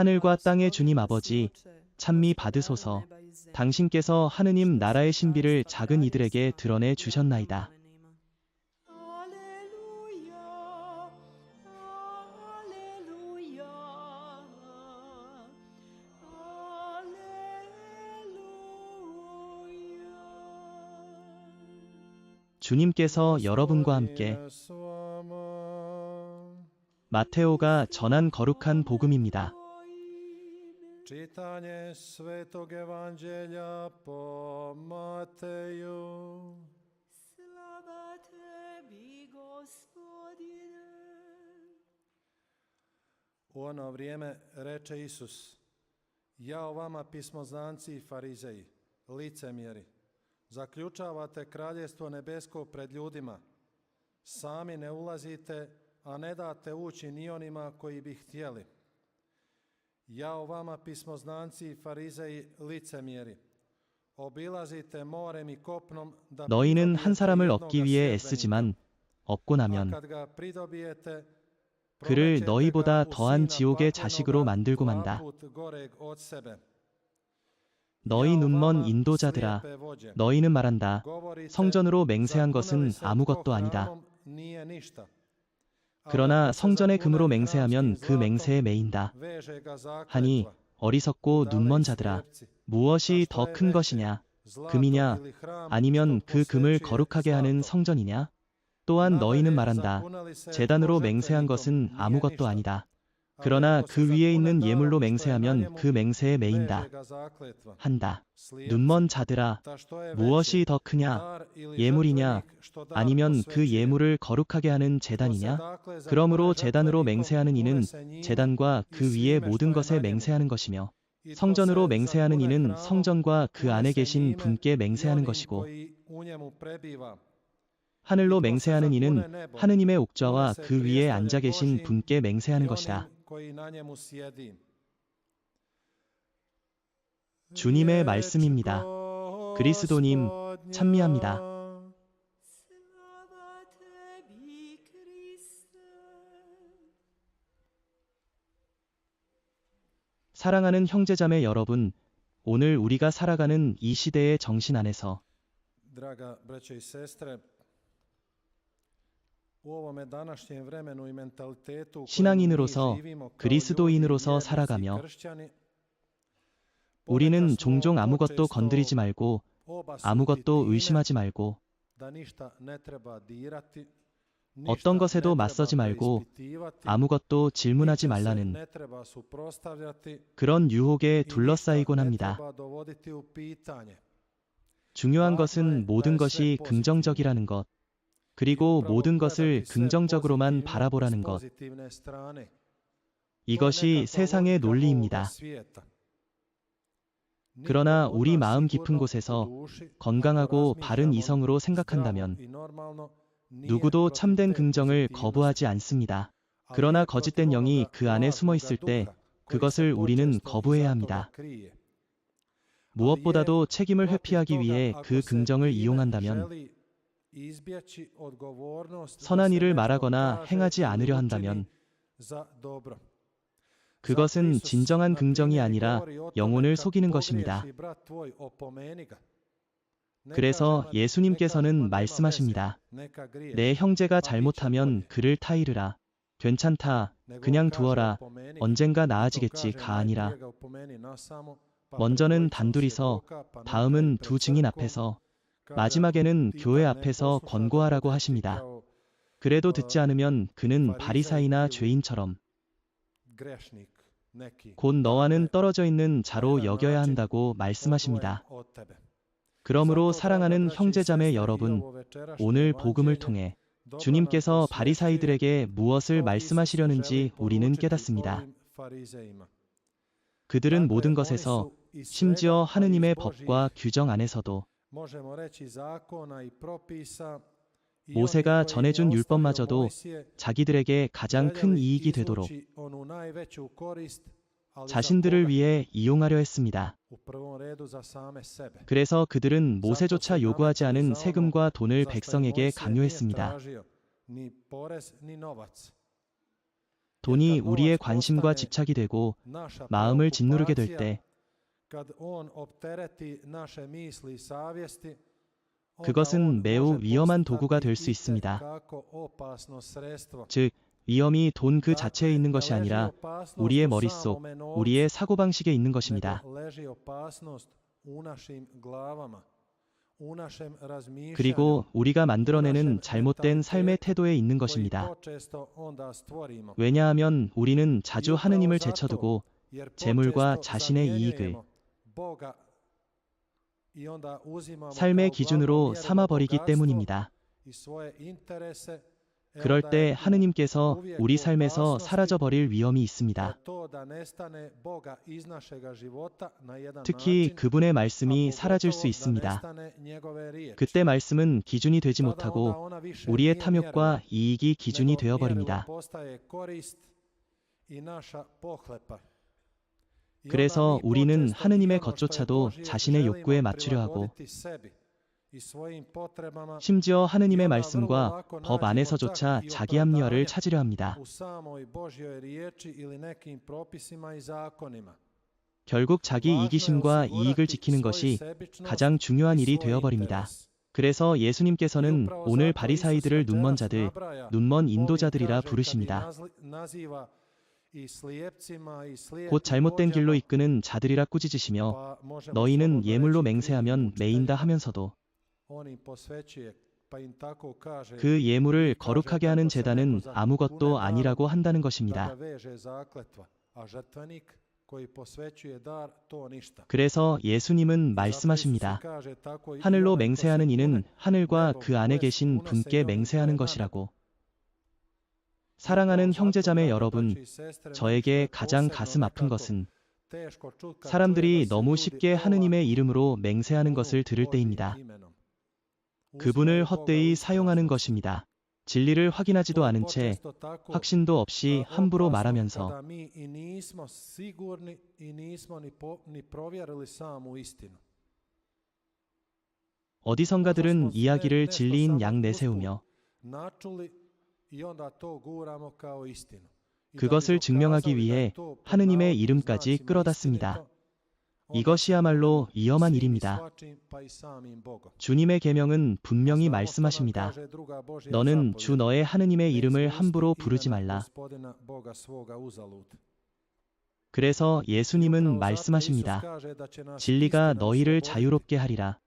하늘과 땅의 주님 아버지, 찬미 받으소서. 당신께서 하느님 나라의 신비를 작은 이들에게 드러내 주셨나이다. 주님께서 여러분과 함께 마테오가 전한 거룩한 복음입니다. Čitanje Svetog Evanđelja po Mateju. Slava tebi, Gospodine. U ono vrijeme reče Isus, Jao vama pismoznanci i farizeji, licemjeri, zaključavate kraljestvo nebesko pred ljudima, sami ne ulazite, a ne date ući ni onima koji bi htjeli. Jao vama pismoznanci i farizeji, licemjeri, 너희는 한 사람을 얻기 위해. 애쓰지만 얻고 나면 그를 너희보다 더한 지옥의 자식으로 만들고 만다. 너희 눈먼 인도자들아, 너희는 말한다. 성전으로 맹세한 것은 "Zakuneli se 아무것도 아니다. 그러나 성전의 금으로 맹세하면 그 맹세에 매인다. 하니. 어리석고 눈먼 자들아, 무엇이 더 큰 것이냐? 금이냐? 아니면 그 금을 거룩하게 하는. 성전이냐? 또한 너희는 말한다. 재단으로 맹세한 것은 아무것도. 아니다. 그러나 그 위에 있는 예물로 맹세하면 그 맹세에 매인다. 한다. 눈먼 자들아, 무엇이 더 크냐? 예물이냐? 아니면 그. 예물을 거룩하게 하는 재단이냐? 그러므로 재단으로 맹세하는 이는 재단과 그 위에 모든 것에. 맹세하는 것이며 성전으로 맹세하는 이는 성전과 그 안에 계신 분께 맹세하는 것이고. 하늘로 이 맹세하는 이는 하느님의 옥좌와 그 위에 앉아 계신 분께 맹세하는 것이다. Koji na njemu sjedi. 주님의 말씀입니다. 그리스도님, 찬미합니다. 사랑하는 형제자매 여러분, 오늘 우리가 살아가는 이 시대의 정신 안에서 신앙인으로서, 그리스도인으로서 살아가며 우리는 종종 아무것도 건드리지 말고 아무것도 의심하지 말고 어떤 것에도 맞서지 말고 아무것도 질문하지 말라는 그런 유혹에 둘러싸이곤 합니다. 중요한 것은 모든 것이 긍정적이라는 것, 그리고 모든 것을 긍정적으로만 바라보라는 것. 이것이 세상의 논리입니다. 그러나 우리 마음 깊은 곳에서 건강하고 바른 이성으로 생각한다면 누구도 참된 긍정을 거부하지 않습니다. 그러나 거짓된 영이 그 안에 숨어 있을 때 그것을 우리는 거부해야 합니다. 무엇보다도 책임을 회피하기 위해 그 긍정을 이용한다면 선한 일을 말하거나 행하지 않으려 한다면 그것은 진정한 긍정이 아니라 영혼을 속이는 것입니다. 그래서 예수님께서는 말씀하십니다. 내 형제가 잘못하면 그를 타이르라. 괜찮다. 그냥 두어라. 언젠가 나아지겠지가 아니라 먼저는 단둘이서 다음은 두 증인 앞에서 마지막에는 교회 앞에서 권고하라고 하십니다. 그래도 듣지 않으면 그는 바리사이나 죄인처럼 곧 너와는 떨어져 있는 자로 여겨야 한다고 말씀하십니다. 그러므로 사랑하는 형제자매 여러분, 오늘 복음을 통해 주님께서 바리사이들에게 무엇을 말씀하시려는지 우리는 깨닫습니다. 그들은 모든 것에서 심지어 하느님의 법과 규정 안에서도 모세가 전해준 율법마저도 자기들에게 가장 큰 이익이 되도록 자신들을 위해 이용하려 했습니다. 그래서 그들은 모세조차 요구하지 않은 세금과 돈을 백성에게 강요했습니다. 돈이 우리의 관심과 집착이 되고 마음을 짓누르게 될 때 kad on optereti naše misli i savjesti, 그것은 매우 위험한 도구가 될 수 있습니다. 즉, 위험이 돈 그 자체에 있는 것이 아니라 우리의 머릿속, 우리의 사고방식에 있는 것입니다. 그리고 우리가 만들어내는 잘못된 삶의 태도에 있는 것입니다. 왜냐하면 우리는 자주 하느님을 제쳐두고 재물과 자신의 이익을 삶의 기준으로 삼아버리기 때문입니다. e 그럴 때 하느님께서 우리 삶에서 opasnosti 사라져 버릴 위험이 있습니다. 특히 그분의 말씀이 사라질 수 있습니다. 그때 말씀은 기준이 되지 못하고 우리의 탐욕과 이익이 기준이 nego 되어 버립니다. 그래서 우리는 하느님의 것조차도 자신의 욕구에 맞추려 하고 심지어 하느님의 말씀과 법 안에서조차 자기 합리화를 찾으려 합니다. 결국 자기 이기심과 이익을 지키는 것이 가장 중요한 일이 되어버립니다. 그래서 예수님께서는 오늘 바리사이들을 눈먼 자들, 눈먼 인도자들이라 부르십니다. 곧 잘못된 길로 이끄는 자들이라 꾸짖으시며 너희는 예물로 맹세하면 매인다. 하면서도 그 예물을 거룩하게 하는 재단은 아무것도 아니라고 한다는 것입니다. 그래서 예수님은 말씀하십니다. 하늘로 맹세하는 이는 하늘과 그 안에 계신 분께 맹세하는 것이라고. 사랑하는 형제자매 여러분, 저에게 가장 가슴 아픈 것은 사람들이 너무 쉽게 하느님의 이름으로 맹세하는 것을 들을 때입니다. 그분을 헛되이 사용하는. 것입니다. 진리를 확인하지도 않은 채 확신도 없이 함부로 말하면서. 어디선가들은 이야기를 진리인 양 내세우며 그것을 증명하기 위해 하느님의 이름까지 se 이것이야말로 위험한 일입니다. 주님의 계명은 분명히 말씀하십니다. 너는. 주 너의 하느님의 이름을 함부로 부르지 말라. 그래서 예수님은 말씀하십니다. 진리가 너희를. 자유롭게 하리라.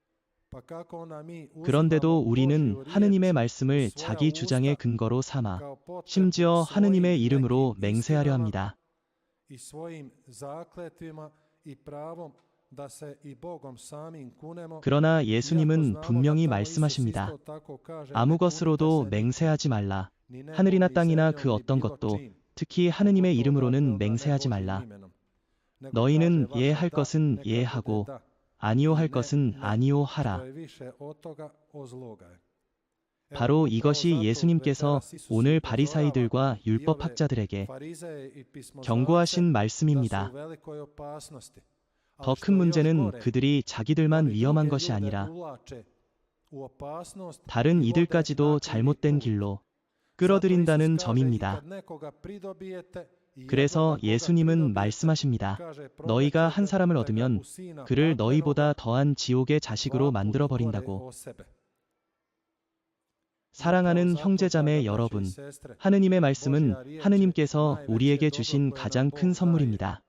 그런데도 우리는 하느님의 말씀을 자기 주장의 근거로 삼아 심지어 하느님의 이름으로 맹세하려 합니다. 그러나 예수님은 분명히 말씀하십니다. 아무 것으로도 맹세하지 말라. 하늘이나 땅이나 그 어떤 것도. 특히 하느님의 이름으로는 맹세하지 말라. 너희는 kaže, 예 vaše 할 da, 것은 neka 예 bude 하고 da, 아니요 할 것은. 아니요 하라. 바로 이것이 예수님께서 오늘 바리사이들과 율법학자들에게 경고하신 말씀입니다. 더 큰 문제는 그들이 자기들만 위험한 것이 아니라 다른 이들까지도 잘못된. 길로 끌어들인다는 점입니다. 그래서 예수님은 말씀하십니다. 너희가 한 사람을 얻으면 그를 너희보다 더한 지옥의 자식으로 만들어 버린다고. 사랑하는 형제자매 여러분, 하느님의 말씀은 하느님께서 우리에게 주신 가장 큰. 선물입니다.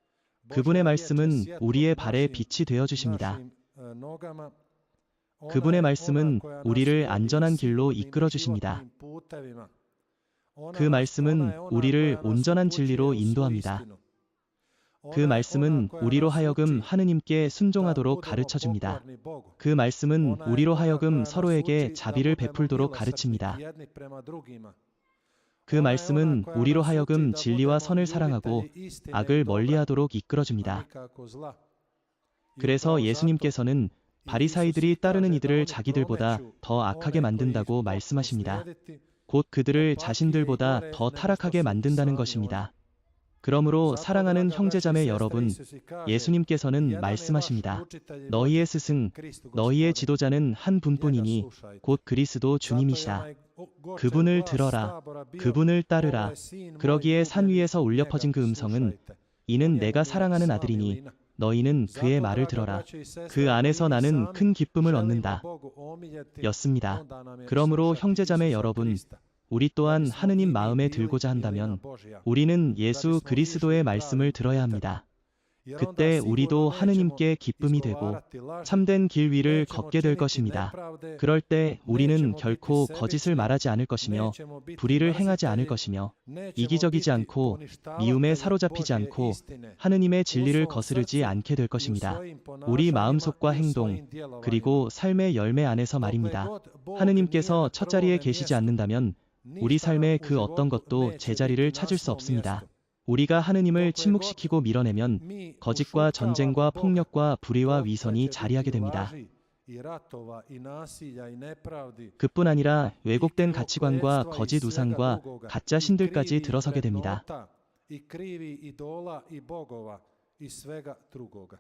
그분의 말씀은 우리의 발에 빛이 되어 주십니다. 어, 그분의 말씀은 우리를 안전한 길로 이끌어 주십니다. 그 말씀은 우리를 온전한 진리로 인도합니다. 그 말씀은 우리로 하여금 하느님께 순종하도록 가르쳐 줍니다. 그 말씀은 우리로 하여금 서로에게 자비를 베풀도록 가르칩니다. 그 말씀은 우리로 하여금 진리와 선을 사랑하고 악을 멀리하도록 이끌어줍니다. 그래서 예수님께서는 바리사이들이 따르는 이들을 자기들보다 더 악하게 만든다고 말씀하십니다. 곧 그들을 자신들보다 더 타락하게 만든다는 것입니다. 그러므로 사랑하는 형제자매 여러분, 예수님께서는 말씀하십니다. 너희의 스승, 너희의 지도자는 한 분뿐이니 곧 그리스도 주님이시라. 그분을 들어라. 그분을 따르라. 그러기에 산 위에서 울려 퍼진 그 음성은 이는 내가 사랑하는 아들이니 너희는 그의 말을 들어라. 그 안에서 나는 큰 기쁨을 얻는다. 였습니다. 그러므로 형제자매 여러분, 우리 또한 하느님 마음에 들고자 한다면 우리는 예수 그리스도의 말씀을 들어야 합니다. 그때 우리도 하느님께 기쁨이 되고 참된 길 위를 걷게 될 것입니다. 그럴 때 우리는 결코 거짓을 말하지 않을 것이며 불의를 행하지 않을 것이며 이기적이지 않고 미움에 사로잡히지 않고 하느님의 진리를 거스르지 않게 될 것입니다. 우리 마음속과 행동 그리고 삶의 열매 안에서 말입니다. 하느님께서 첫 자리에 계시지 않는다면 우리 삶의 그 어떤 것도 제자리를 찾을 수 없습니다. 우리가 하느님을 침묵시키고 밀어내면 거짓과 전쟁과 폭력과 불의와 위선이 자리하게 됩니다. 그뿐 아니라 왜곡된 가치관과 거짓 우상과 가짜 신들까지 들어서게 됩니다.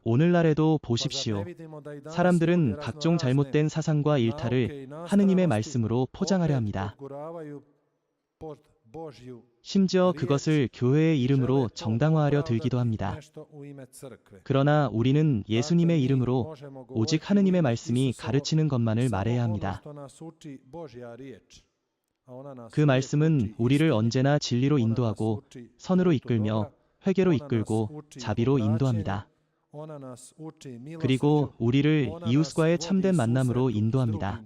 오늘날에도 보십시오. 사람들은 각종 잘못된 사상과 일탈을 하느님의 말씀으로 포장하려 합니다. 심지어 그것을 교회의 이름으로 정당화하려 들기도 합니다. 그러나 우리는 예수님의 이름으로 오직 하느님의 말씀이 가르치는 것만을 말해야 합니다. 그 말씀은 우리를 언제나 진리로 인도하고 선으로 이끌며 회개로 이끌고 자비로 인도합니다. 그리고 우리를 이웃과의 참된 만남으로 인도합니다.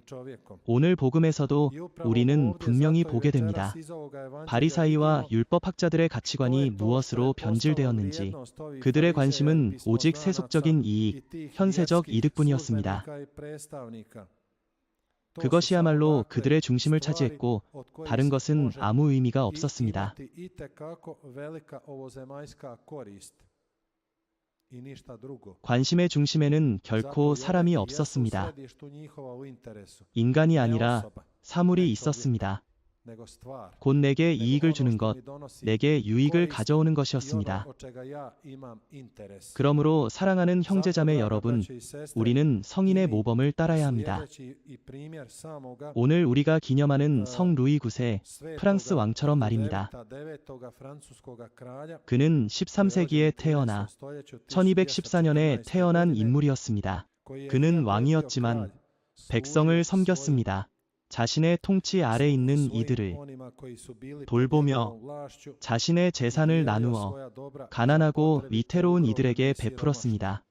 오늘 복음에서도 우리는 분명히 보게 됩니다. 바리사이와 율법학자들의 가치관이 무엇으로 변질되었는지 그들의 관심은 오직 세속적인 이익, 현세적 이득뿐이었습니다. 그것이야말로 그들의 중심을 차지했고 다른 것은 아무 의미가 없었습니다. 관심의 중심에는 결코 사람이 없었습니다. 인간이 아니라 사물이 있었습니다. 곧 내게 이익을 주는 것, 내게 유익을 가져오는 것이었습니다. 그러므로 사랑하는 형제자매 여러분, 우리는 성인의 모범을 따라야 합니다. 오늘 우리가 기념하는 성 루이 9세 프랑스 왕처럼 말입니다. 그는 13세기에 태어나 1214년에 태어난 인물이었습니다. 그는 왕이었지만 백성을 섬겼습니다. 자신의 통치 아래 있는 이들을 돌보며 자신의 재산을 나누어 가난하고 위태로운 이들에게 베풀었습니다.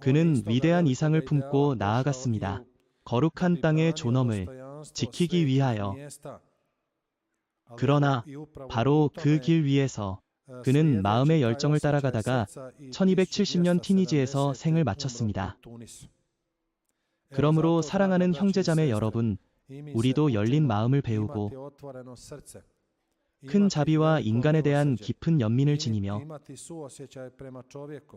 그는 위대한 이상을 품고 나아갔습니다. 거룩한 땅의 존엄을 지키기 위하여. 그러나 바로 그 길 위에서 그는 마음의 열정을 따라가다가 1270년 티니지에서 생을 마쳤습니다. 그러므로 사랑하는 형제자매 여러분, 우리도 열린 마음을 배우고 큰 자비와 인간에 대한 깊은 연민을 지니며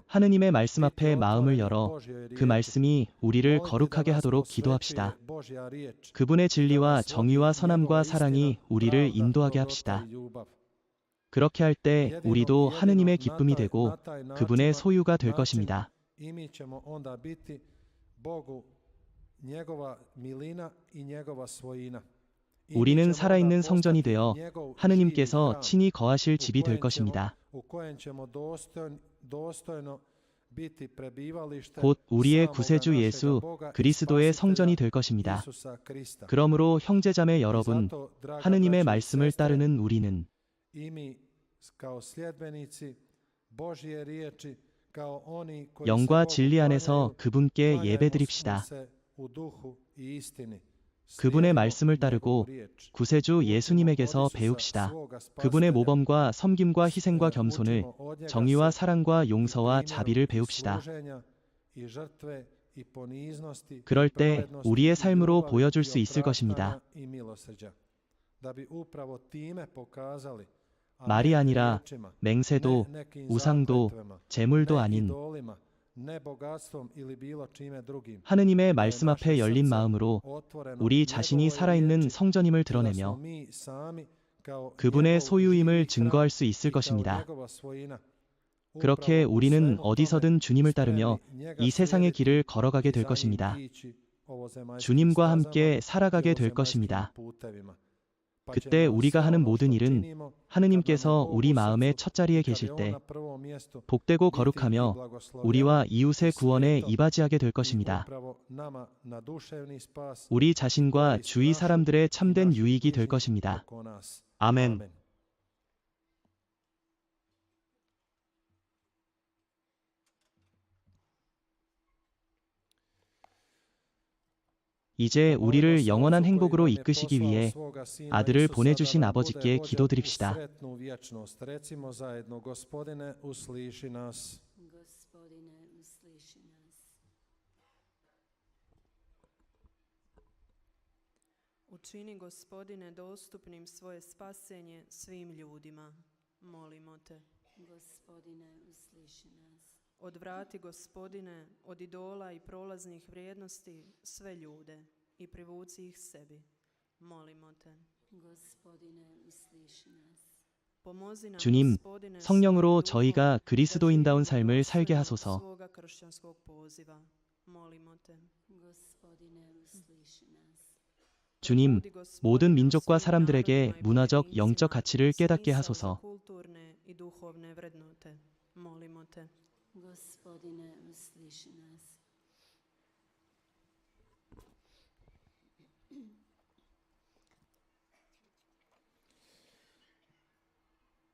하느님의 말씀 앞에 마음을 열어 그 말씀이 우리를 거룩하게 하도록 기도합시다. 그분의 진리와 정의와 선함과 사랑이 우리를 인도하게 합시다. 그렇게 할 때 우리도 하느님의 기쁨이 되고 그분의 소유가 될 것입니다. 우리는 살아있는 성전이 되어 하느님께서 친히 거하실 집이 될 것입니다. 곧 우리의 구세주 예수 그리스도의 성전이 될 것입니다. 그러므로 형제자매 여러분, 하느님의 말씀을 따르는 우리는 영과 진리 안에서 그분께 예배드립시다. 그분의 말씀을 따르고 구세주 예수님에게서 배웁시다. 그분의 모범과 섬김과 희생과 겸손을 정의와 사랑과 용서와 자비를 배웁시다. 그럴 때 우리의 삶으로 보여줄 수 있을 것입니다. 말이 아니라 맹세도 우상도 재물도 아닌 하느님의 말씀 앞에 열린 마음으로 우리 자신이 살아있는 성전임을 드러내며 그분의 소유임을 증거할 수 있을 것입니다. 그렇게 우리는 어디서든 주님을 따르며 이 세상의 길을 걸어가게 될 것입니다. 주님과 함께 살아가게 될 것입니다. 그때 우리가 하는 모든 일은 하느님께서 우리 마음의 srcu 첫 자리에 i kad je 계실 때 복되고 거룩하며 우리와 이웃의 구원에 이바지하게 될 것입니다. 우리 자신과 주위 사람들의 참된 유익이 될 것입니다. 아멘. 이제 우리를 영원한 행복으로 이끄시기 위해 아들을 보내주신 아버지께 기도드립시다. sretnu vječnost. Recimo zajedno, Gospodine, usliši nas. Gospodine, usliši nas. Učini gospodine dostupnim svoje spasenje svim ljudima. Molimo te. Gospodine, usliši nas. Odvrati gospodine od idola i prolaznih vrijednosti sve ljude i privuci ih sebi. Molimo te. Gospodine, usliši nas. Pomozi nam, 주님, 성령으로 저희가 그리스도인다운 삶을 살게 하소서. 주님, 모든 민족과 사람들에게 문화적, 영적 가치를 깨닫게 하소서. Gospodine, usliši nas.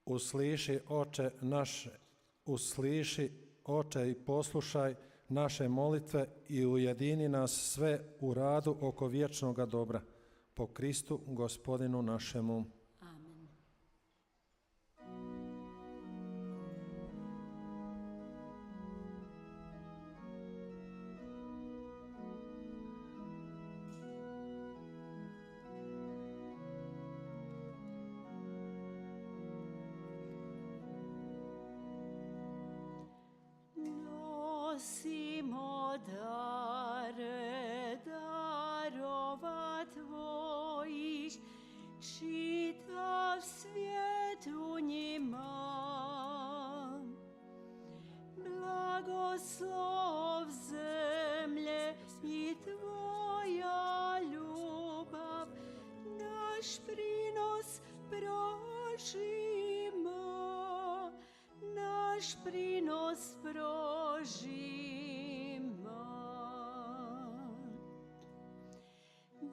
Usliši, oče naše, usliši, oče, i poslušaj naše molitve i ujedini nas sve u radu oko vječnoga dobra. Po Kristu, gospodinu našemu. послов земле и Твоя любовь наш принос прожима, наш принос прожима.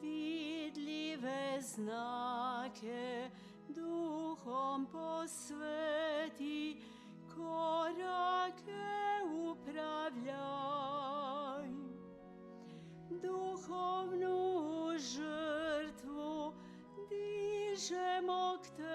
Vidljive znake duhom posveti baktı